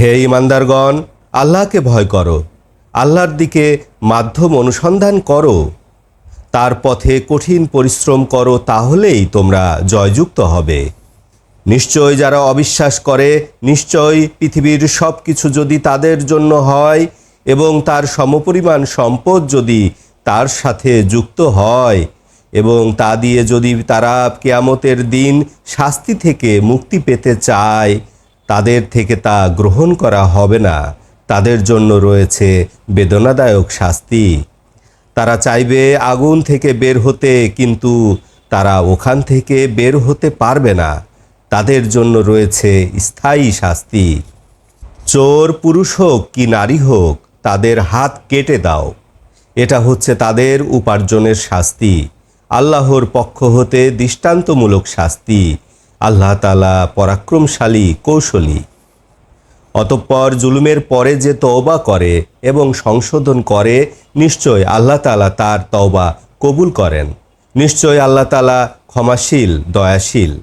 হে ইমানদারগণ, আল্লাহকে ভয় করো। আল্লাহর দিকে মাধ্যম অনুসন্ধান করো। তার পথে কঠিন পরিশ্রম করো, তাহলেই তোমরা জয়যুক্ত হবে। নিশ্চয় যারা অবিশ্বাস করে, নিশ্চয় পৃথিবীর সব কিছু যদি তাদের জন্য হয় এবং তার সমপরিমাণ সম্পদ যদি তার সাথে যুক্ত হয় এবং তা দিয়ে যদি তারা কেয়ামতের দিন শাস্তি থেকে মুক্তি পেতে চায় তাদের থেকে তা গ্রহণ করা হবে না। তাদের জন্য রয়েছে বেদনাদায়ক শাস্তি। তারা চাইবে আগুন থেকে বের হতে, কিন্তু তারা ওখান থেকে বের হতে পারবে না। তাদের জন্য রয়েছে স্থায়ী শাস্তি। চোর পুরুষ হোক কি নারী হোক, তাদের হাত কেটে দাও। এটা হচ্ছে তাদের উপার্জনের শাস্তি। আল্লাহর পক্ষ হতে দৃষ্টান্তমূলক শাস্তি। আল্লাহ তালা পরাক্রমশালী, কৌশলী। অতঃপর জুলুমের পরে যে তওবা করে এবং সংশোধন করে, নিশ্চয় আল্লাহ তালা তার তওবা কবুল করেন। নিশ্চয় আল্লাহ তালা ক্ষমাশীল, দয়াশীল।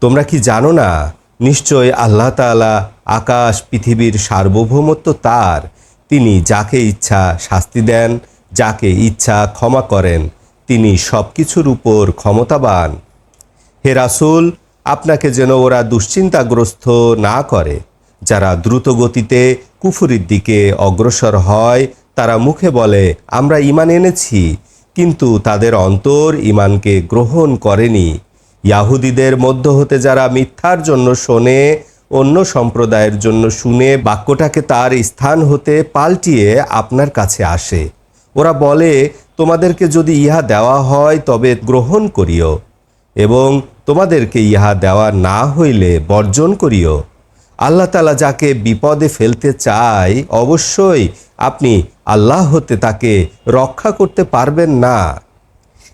তোমরা কি জানো না, নিশ্চয় আল্লাহ তাআলা আকাশ, পৃথিবীর সার্বভৌমত্ব তার। তিনি যাকে ইচ্ছা শাস্তি দেন, যাকে ইচ্ছা ক্ষমা করেন, তিনি সব কিছুর উপর ক্ষমতাবান। হে রাসূল, আপনাকে যেন ওরা দুশ্চিন্তাগ্রস্ত না করে। যারা দ্রুত গতিতে কুফুরির দিকে অগ্রসর হয়, তারা মুখে বলে, আমরা ইমান এনেছি, কিন্তু তাদের অন্তর ইমানকে গ্রহণ করেনি। ইয়াহুদিদের মধ্য হতে যারা মিথ্যার জন্য শোনে, অন্য সম্প্রদায়ের জন্য শুনে বাক্যটাকে তার স্থান হতে পাল্টিয়ে আপনার কাছে আসে। ওরা বলে, তোমাদেরকে যদি ইহা দেওয়া হয়, তবে গ্রহণ করিও। এবং তোমাদেরকে ইহা দেওয়া না হইলে বর্জন করিও। আল্লাহ তালা যাকে বিপদে ফেলতে চায়, অবশ্যই আপনি আল্লাহ হতে তাকে রক্ষা করতে পারবেন না।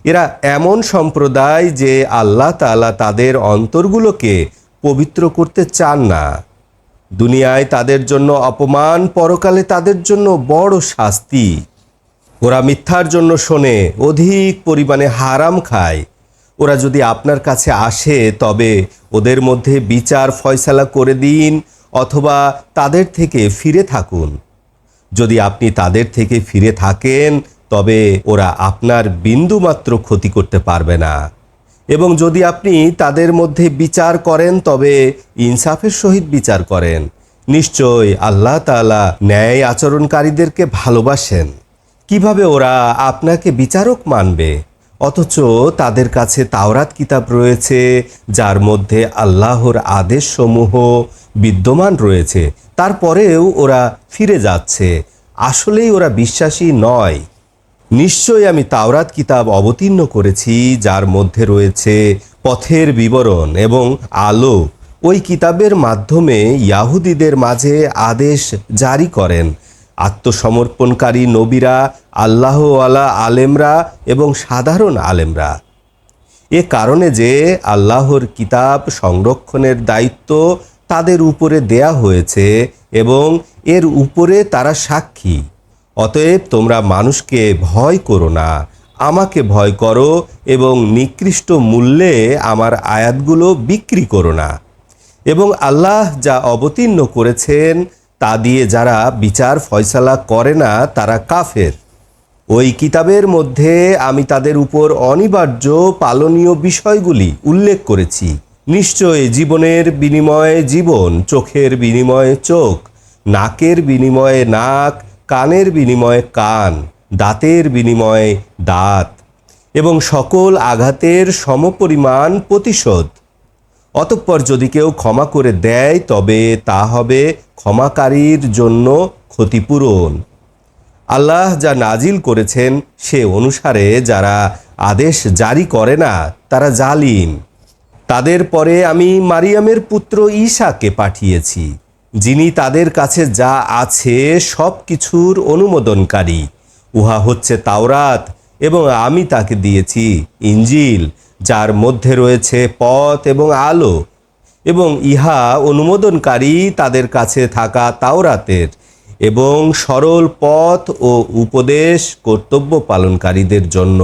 এরা এমন সম্প্রদায় যে আল্লাহ তাআলা তাদের অন্তরগুলোকে পবিত্র করতে চান না। দুনিয়ায় তাদের জন্য অপমান, পরকালে তাদের জন্য বড় শাস্তি। ওরা মিথ্যার জন্য শোনে, অধিক পরিমাণে হারাম খায়। ওরা যদি আপনার কাছে আসে, তবে ওদের মধ্যে বিচার ফয়সালা করে দিন অথবা তাদের থেকে ফিরে থাকুন। যদি আপনি তাদের থেকে ফিরে থাকেন, তবে ওরা আপনার বিন্দুমাত্র ক্ষতি করতে পারবে না। এবং যদি আপনি তাদের মধ্যে বিচার করেন, তবে ইনসাফের সহিত বিচার করেন। নিশ্চয় আল্লাহ তাআলা ন্যায় আচরণকারীদেরকে ভালোবাসেন। কীভাবে ওরা আপনাকে বিচারক মানবে? অথচ তাদের কাছে তাওরাত কিতাব রয়েছে, যার মধ্যে আল্লাহর আদেশসমূহ বিদ্যমান রয়েছে। তারপরেও ওরা ফিরে যাচ্ছে। আসলেই ওরা বিশ্বাসী নয়। নিশ্চয় আমি তাওরাত কিতাব অবতীর্ণ করেছি, যার মধ্যে রয়েছে পথের বিবরণ এবং আলো। ওই কিতাবের মাধ্যমে ইয়াহুদিদের মাঝে আদেশ জারি করেন। আত্মসমর্পণকারী নবীরা, আল্লাহওয়ালা আলেমরা এবং সাধারণ আলেমরা। এ কারণে যে আল্লাহর কিতাব সংরক্ষণের দায়িত্ব তাদের উপরে দেয়া হয়েছে এবং এর উপরে তারা সাক্ষী। অতএব তোমরা মানুষকে ভয় করো না, আমাকে ভয় করো এবং নিকৃষ্ট মূল্যে আমার আয়াতগুলো বিক্রি করো না। এবং আল্লাহ যা অবতীর্ণ করেছেন তা দিয়ে যারা বিচার ফয়সালা করে না, তারা কাফের। ওই কিতাবের মধ্যে আমি তাদের উপর অনিবার্য পালনীয় বিষয়গুলি উল্লেখ করেছি। নিশ্চয় জীবনের বিনিময়ে জীবন, চোখের বিনিময়ে চোখ, নাকের বিনিময়ে নাক, কানের বিনিময়ে কান, দাঁতের বিনিময়ে দাঁত এবং সকল আঘাতের সমপরিমাণ প্রতিশোধ। অতঃপর যদি কেউ ক্ষমা করে দেয়, তবে তা হবে ক্ষমাকারীর জন্য ক্ষতিপূরণ। আল্লাহ যা নাজিল করেছেন সে অনুসারে যারা আদেশ জারি করে না, তারা জালিম। তাদের পরে আমি মারিয়ামের পুত্র ঈশাকে পাঠিয়েছি, যিনি তাদের কাছে যা আছে সব কিছুর অনুমোদনকারী। উহা হচ্ছে তাওরাত, এবং আমি তাকে দিয়েছি ইঞ্জিল যার মধ্যে রয়েছে পথ এবং আলো, এবং ইহা অনুমোদনকারী তাদের কাছে থাকা তাওরাতের, এবং সরল পথ ও উপদেশ কর্তব্য পালনকারীদের জন্য।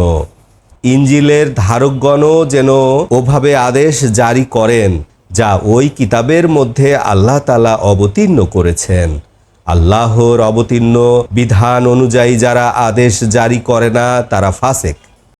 ইঞ্জিলের ধারকগণও যেন ওভাবে আদেশ জারি করেন, যা ওই কিতাবের মধ্যে আল্লাহ তালা অবতীর্ণ করেছেন। আল্লাহর অবতীর্ণ বিধান অনুযায়ী যারা আদেশ জারি করে না, তারা ফাসেক।